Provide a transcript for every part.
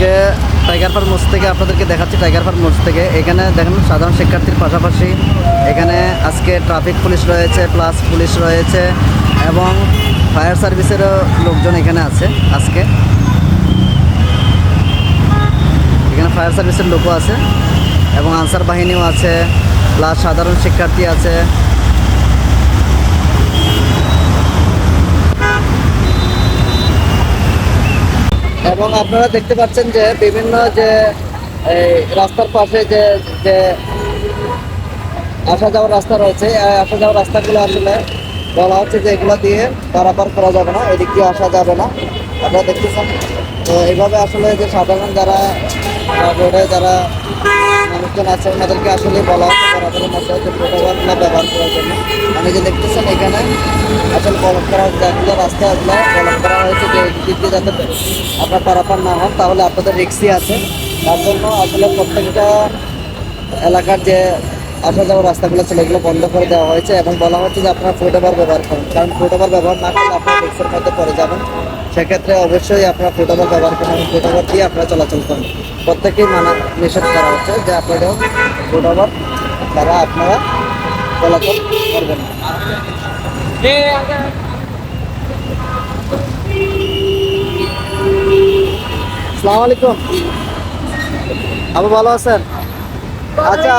আজকে tiger farm মোড় থেকে আপনাদেরকে দেখাচ্ছি টাইগার ফার্ম মোড় থেকে। এখানে দেখেন সাধারণ শিক্ষার্থীর পাশাপাশি এখানে আজকে ট্রাফিক পুলিশ রয়েছে প্লাস পুলিশ রয়েছে এবং ফায়ার সার্ভিসেরও লোকজন এখানে আছে আজকে। এখানে ফায়ার সার্ভিসের লোকও আছে এবং আনসার বাহিনীও আছে প্লাস সাধারণ শিক্ষার্থী আছে। এবং আপনারা দেখতে পাচ্ছেন যে বিভিন্ন যে এই রাস্তার পাশে যে যে আসা যাওয়ার রাস্তা রয়েছে আসা যাওয়ার রাস্তাগুলো আসলে বলা হচ্ছে যে এগুলো দিয়ে পারাপার করা যাবে না, এদিক দিয়ে আসা যাবে না। আপনারা দেখতেছেন, তো এইভাবে আসলে যে সাধারণ যারা রোডে যারা মানুষজন আছে, ওনাদেরকে আসলে বলা হচ্ছে বরাবরের মধ্যে যে প্রোটোকলগুলো ব্যবহার করার জন্য। আমি যে দেখতেছেন এখানে বলক করা রাস্তা এগুলো বলক করা হয়েছে যে দিক দিয়ে যাতে আপনার পারাপার না হন তাহলে আপনাদের রিক্সি আছে। তার জন্য আসলে প্রত্যেকটা এলাকার যে আসা যাওয়ার রাস্তাগুলো ছিল, এগুলো বন্ধ করে দেওয়া হয়েছে এবং বলা হচ্ছে যে আপনারা ফুটওভার ব্যবহার করুন। কারণ ফুটওভার ব্যবহার না করলে আপনারা রিক্সের মধ্যে পড়ে যাবেন। সেক্ষেত্রে অবশ্যই আপনারা ফুটওভার ব্যবহার করুন এবং ফুটওভার দিয়ে আপনারা চলাচল করুন। প্রত্যেকেই মানা নিষেধ করা হচ্ছে যে আপনারা ফুটওভার দ্বারা আপনারা চলাচল করবেন না। আলাইকুম। আপু ভালো আছেন? আচ্ছা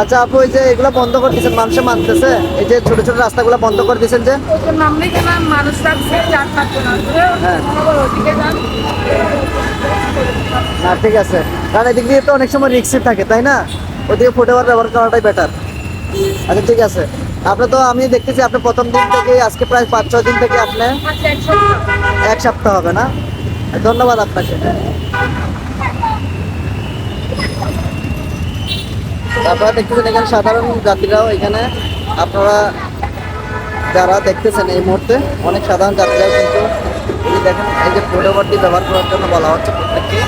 আচ্ছা আপু এই যে এগুলো বন্ধ করে দিয়েছেন মানুষে মানতেছে। এই যে ছোট ছোট রাস্তাগুলো বন্ধ করে দিয়েছেন যে হ্যাঁ। না ঠিক আছে। কারণ এদিক দিয়ে তো অনেক সময় রিক্সি থাকে তাই না? ওদিকে ফুটওভার ব্যবহার করাটাই বেটার আচ্ছা ঠিক আছে। আপনি তো আমি দেখতেছি, আপনি প্রথম দিন থেকে আজকে প্রায় পাঁচ, ছয় দিন থেকে আপনি এক সপ্তাহ হবে না? ধন্যবাদ আপনাকে। আপনারা দেখতেছেন এখানে সাধারণ যাত্রীরাও এখানে। আপনারা যারা দেখতেছেন এই মুহূর্তে, অনেক সাধারণ যাত্রীরাও কিন্তু দেখেন, এই যে ফোটোভারটি ব্যবহার করার জন্য বলা হচ্ছে প্রত্যেককে।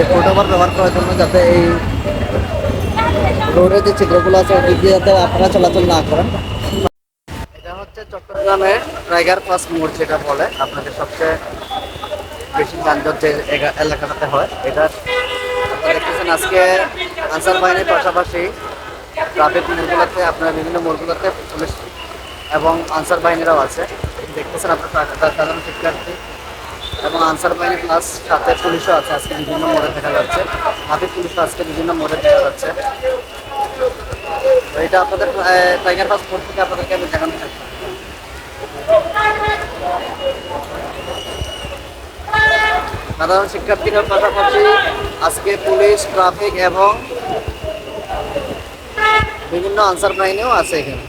এই ফোটোভার ব্যবহার করার জন্য যাতে এই রোডের যে ছিদ্রগুলো আছে দিক দিয়ে যাতে আপনারা চলাচল না করেন। চট্টগ্রামে টাইগার পাস মোড় যেটা বলে আপনাদের সবচেয়ে বেশি যানজট যে এলাকাটাতে হয়, এটা দেখতেছেন আজকে আনসার বাহিনীর পাশাপাশি ট্রাফিক মোড়গুলোতে, আপনার বিভিন্ন মোড়গুলোতে পুলিশ এবং আনসার বাহিনীরাও আছে। দেখতেছেন আপনার সাধারণ শিক্ষার্থী এবং আনসার বাহিনী প্লাস সাথে পুলিশও আছে, আজকে বিভিন্ন মোড়ে দেখা যাচ্ছে। ট্রাফিক পুলিশও আজকে বিভিন্ন মোড়ে দেখা যাচ্ছে। তো এটা আপনাদের টাইগার পাস মোড় থেকে আপনাদেরকে আমি দেখানো চাচ্ছি সাধারণ শিক্ষার্থীদের পাশাপাশি আজকে পুলিশ ট্রাফিক এবং বিভিন্ন আনসার বাহিনীও আছে এখানে।